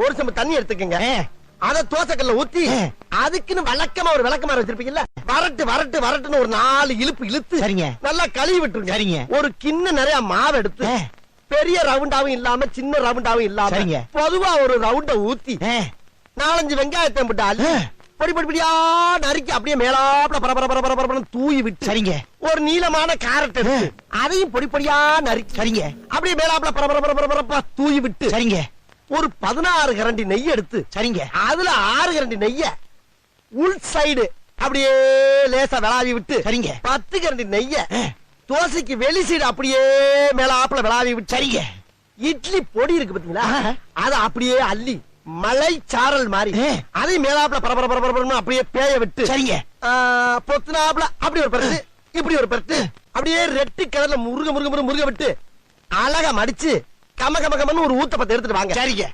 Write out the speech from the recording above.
ஒரு சம்பு தண்ணி எடுத்துக்கங்க அத தோசைக்கல்ல ஊத்தி. அதுக்குன்னு வழக்கமா ஒரு விளக்கமாறு வச்சிருப்பீங்கல்ல வரட்டு வரட்டு வரட்டுன்னு ஒரு நாலு இழுப்பு இழுத்து சரிங்க. நல்லா கழுவி விட்டுருங்க சரிங்க. ஒரு கிண்ண நிறைய மாவு எடுத்து. பெரிய ரவுண்டாவும் இல்லாம சின்ன ரவுண்டாவும் இல்லாம. பொதுவா ஒரு ரவுண்ட ஊத்தி நாலஞ்சு வெங்காயத்தை போட்டு அள்ளி ஆ. பொடி பொடி பொடியா நறுக்கி அப்படியே மேலாப்ல பர பர பர பர பரபரன்னு தூவி விட்டு சரிங்க ஒரு நீளமான கேரட் அதையும் பொடி பொடியா நறுக்கி சரிங்க அப்படியே மேலாப்ல பர பர பர பர பரப்பா தூவி விட்டு சரிங்க ஒரு பதினாறு கரண்டி நெய் எடுத்து சரிங்க. அதுல ஆறு கரண்டி நெய்ய உள் சைடு அப்படியே லேசா விளாவி விட்டு சரிங்க. பத்து கரண்டி நெய்ய தோசைக்கு வெளி சைடு அப்படியே மேலாப்ல விளாவி விட்டு சரிங்க. இட்லி பொடி இருக்கு பாத்தீங்களா. அத அப்படியே அள்ளி மலை சாரல் மாதிரி ஆ. அதையும் மேலாப்ல பரபர பரபர பரபரன்னு அப்படியே பேய விட்டு சரிங்க. ஆ, பொத்துனாப்ல அப்படி ஒரு பரட்டு இப்படி ஒரு பரட்டு அப்படியே ரெட்டு கலர்ல முருக முருக முருக முருக விட்டு அழகா மடிச்சு கம கம கமன்னு ஒரு ஊத்தப்பத்தை எடுத்துட்டு வாங்க. சரிங்க.